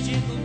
fingindo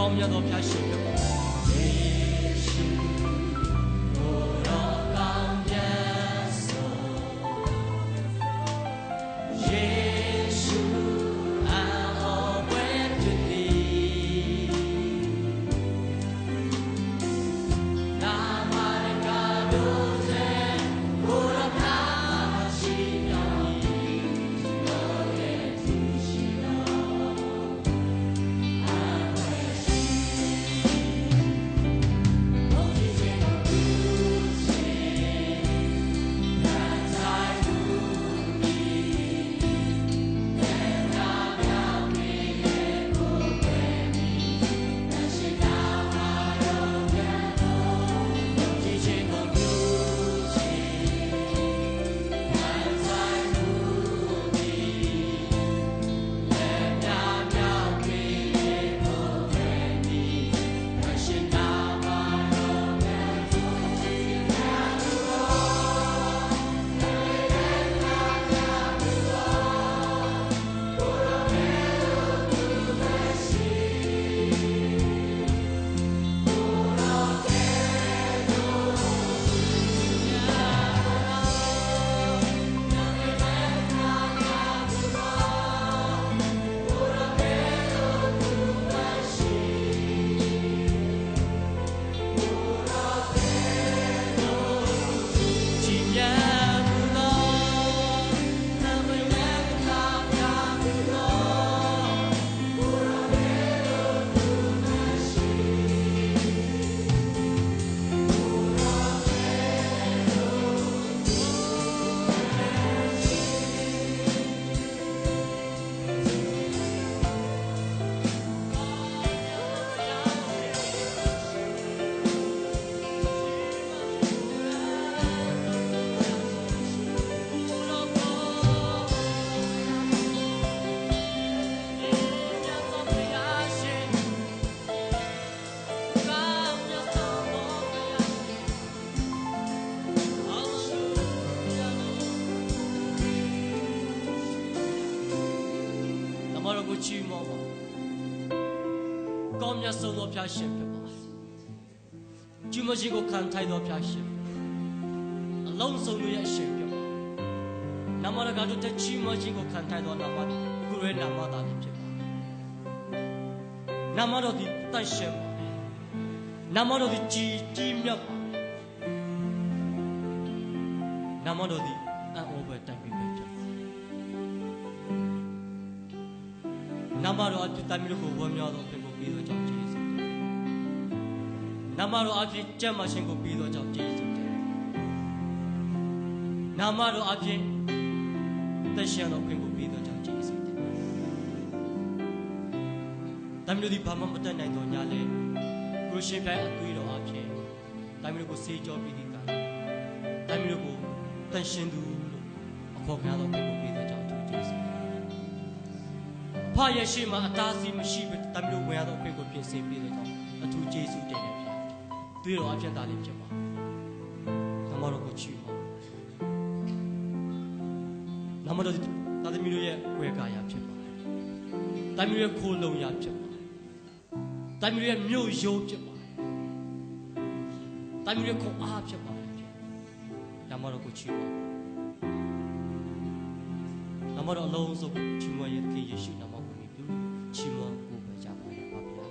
주가 없냐 높이 하시며 ကိုချီးမွမ်းပါကောင်းမြတ်ဆုံးသောဖျားရှင်ဖြစ်ပါကျူးမရှိကိုခံထိုက်သောဖျားရှင်အလုံးစုံတို့ရဲ့ရှင်ဖြစ်ပါနမရကတို့တချီးမွမ်းခြင်းကိုခံထိုက်သောနာမသည်ကိုရဲနာမသာဖြစ်ပါနာမတော်သည်တန်ရှင်ပါနာမတော်သည်ကြီးကြီးမြတ်ပါနာမတော်သည်အံ့ဩဖွယ်တိုက်ပြီးပဲဖြစ်ပါ နာမတော်အဖြစ်တိုင်ပြီးကိုဝမ်းမြောက်သောဖြစ်ကိုပြီးသောကြောင့်ကျေးဇူးတင်နာမတော်အဖြစ်ကြက်မှရှင်ကိုပြီးသောကြောင့်ကျေးဇူးတင်နာမတော်အဖြစ်သက်ရှင်သောခွင့်ကိုပြီးသောကြောင့်ကျေးဇူးတင်တမီးတို့ဒီဘာမှမတတ်နိုင်တော့ညာလေကိုရှင်ပြိုင်အသွေးတော်အဖြစ်တမီးတို့ကိုစေကြောပြီးဒီကတမီးတို့ကိုတန်ရှင်သူလို့အခေါ်ခံရသောခွင့်ကိုပြီးသောကြောင့်အထူးကျေးဇူးတင် ဖရဲ့ရှိမှအသားစီးမရှိဘဲတမီးတို့ဝင်ရသောခွင့်ကိုပြင်ဆင်ပြီးသောကြောင့်အထူးကျေးဇူးတင်တယ်ဗျာသွေးတော်အဖြစ်သားလေးဖြစ်ပါနမတော်ကိုချီပါနာမတော်သာသမီတို့ရဲ့ဝေကာယဖြစ်ပါတယ်။တာမီတို့ရဲ့ခိုးလုံရဖြစ်ပါတယ်။တာမီတို့ရဲ့မြို့ရိုးဖြစ်ပါတယ်။တာမီတို့ရဲ့ခွန်အားဖြစ်ပါတယ်ဗျ။နာမတော်ကိုချီးပါ။နာမတော်အလုံးစုံချီးမွမ်းရတဲ့ယေရှုနာမကိုမြည်ပြု ချီးမွမ်းကိုပဲကြပါရပါဗျာ။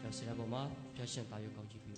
ကျောင်းစရပေါ်မှာဖျက်ရှင်ပါရုပ်ကောင်းကြည့်ပြီးပါ